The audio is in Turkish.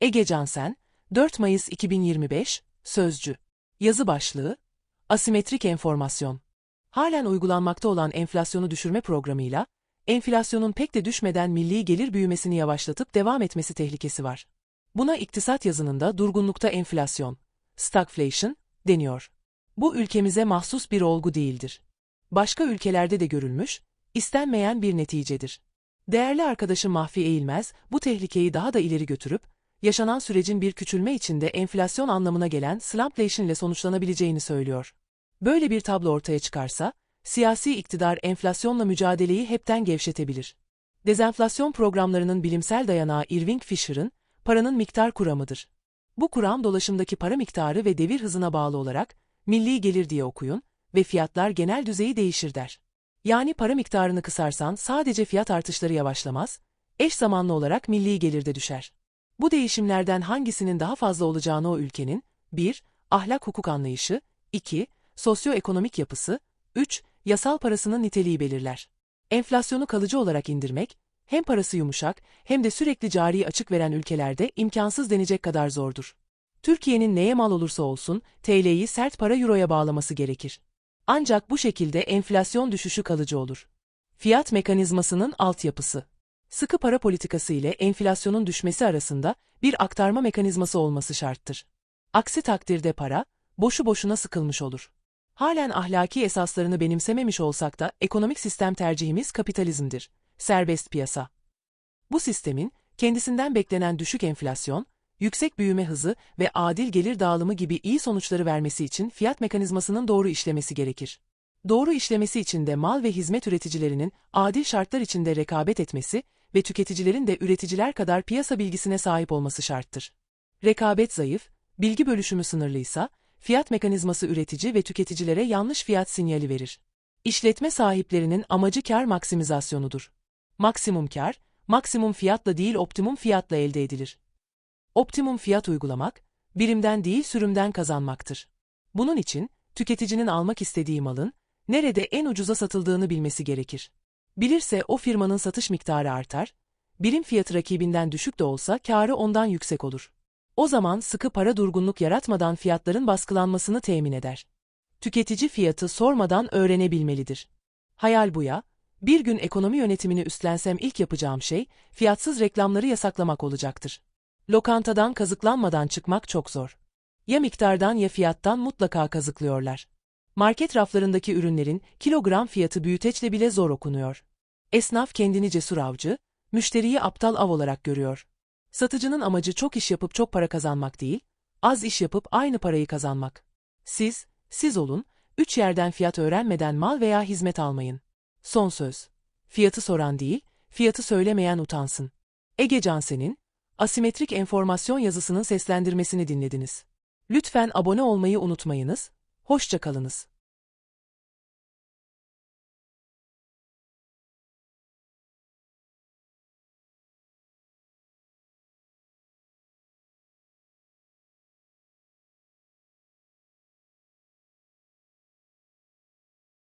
Ege Cansen, 4 Mayıs 2025, Sözcü. Yazı başlığı, Asimetrik enformasyon. Halen uygulanmakta olan enflasyonu düşürme programıyla, enflasyonun pek de düşmeden milli gelir büyümesini yavaşlatıp devam etmesi tehlikesi var. Buna iktisat yazınında durgunlukta enflasyon, stagflation, deniyor. Bu ülkemize mahsus bir olgu değildir. Başka ülkelerde de görülmüş, istenmeyen bir neticedir. Değerli arkadaşım Mahfi Eğilmez, bu tehlikeyi daha da ileri götürüp, yaşanan sürecin bir küçülme içinde enflasyon anlamına gelen slumpflation ile sonuçlanabileceğini söylüyor. Böyle bir tablo ortaya çıkarsa, siyasi iktidar enflasyonla mücadeleyi hepten gevşetebilir. Dezenflasyon programlarının bilimsel dayanağı Irving Fisher'ın, paranın miktar kuramıdır. Bu kuram dolaşımdaki para miktarı ve devir hızına bağlı olarak, milli gelir diye okuyun ve fiyatlar genel düzeyi değişir der. Yani para miktarını kısarsan sadece fiyat artışları yavaşlamaz, eş zamanlı olarak milli gelirde düşer. Bu değişimlerden hangisinin daha fazla olacağını o ülkenin, 1. ahlak hukuk anlayışı, 2. sosyoekonomik yapısı, 3. yasal parasının niteliği belirler. Enflasyonu kalıcı olarak indirmek, hem parası yumuşak hem de sürekli cari açık veren ülkelerde imkansız denecek kadar zordur. Türkiye'nin neye mal olursa olsun TL'yi sert para euroya bağlaması gerekir. Ancak bu şekilde enflasyon düşüşü kalıcı olur. Fiyat mekanizmasının altyapısı. Sıkı para politikası ile enflasyonun düşmesi arasında bir aktarma mekanizması olması şarttır. Aksi takdirde para, boşu boşuna sıkılmış olur. Halen ahlaki esaslarını benimsememiş olsak da ekonomik sistem tercihimiz kapitalizmdir, serbest piyasa. Bu sistemin, kendisinden beklenen düşük enflasyon, yüksek büyüme hızı ve adil gelir dağılımı gibi iyi sonuçları vermesi için fiyat mekanizmasının doğru işlemesi gerekir. Doğru işlemesi için de mal ve hizmet üreticilerinin adil şartlar içinde rekabet etmesi ve tüketicilerin de üreticiler kadar piyasa bilgisine sahip olması şarttır. Rekabet zayıf, bilgi bölüşümü sınırlıysa, fiyat mekanizması üretici ve tüketicilere yanlış fiyat sinyali verir. İşletme sahiplerinin amacı kar maksimizasyonudur. Maksimum kar, maksimum fiyatla değil optimum fiyatla elde edilir. Optimum fiyat uygulamak, birimden değil sürümden kazanmaktır. Bunun için, tüketicinin almak istediği malın, nerede en ucuza satıldığını bilmesi gerekir. Bilirse o firmanın satış miktarı artar, birim fiyatı rakibinden düşük de olsa kârı ondan yüksek olur. O zaman sıkı para durgunluk yaratmadan fiyatların baskılanmasını temin eder. Tüketici fiyatı sormadan öğrenebilmelidir. Hayal bu ya, bir gün ekonomi yönetimini üstlensem ilk yapacağım şey, fiyatsız reklamları yasaklamak olacaktır. Lokantadan kazıklanmadan çıkmak çok zor. Ya miktardan ya fiyattan mutlaka kazıklıyorlar. Market raflarındaki ürünlerin kilogram fiyatı büyüteçle bile zor okunuyor. Esnaf kendini cesur avcı, müşteriyi aptal av olarak görüyor. Satıcının amacı çok iş yapıp çok para kazanmak değil, az iş yapıp aynı parayı kazanmak. Siz, siz olun, üç yerden fiyat öğrenmeden mal veya hizmet almayın. Son söz. Fiyatı soran değil, fiyatı söylemeyen utansın. Ege Cansen'in, asimetrik enformasyon yazısının seslendirmesini dinlediniz. Lütfen abone olmayı unutmayınız, hoşça kalınız.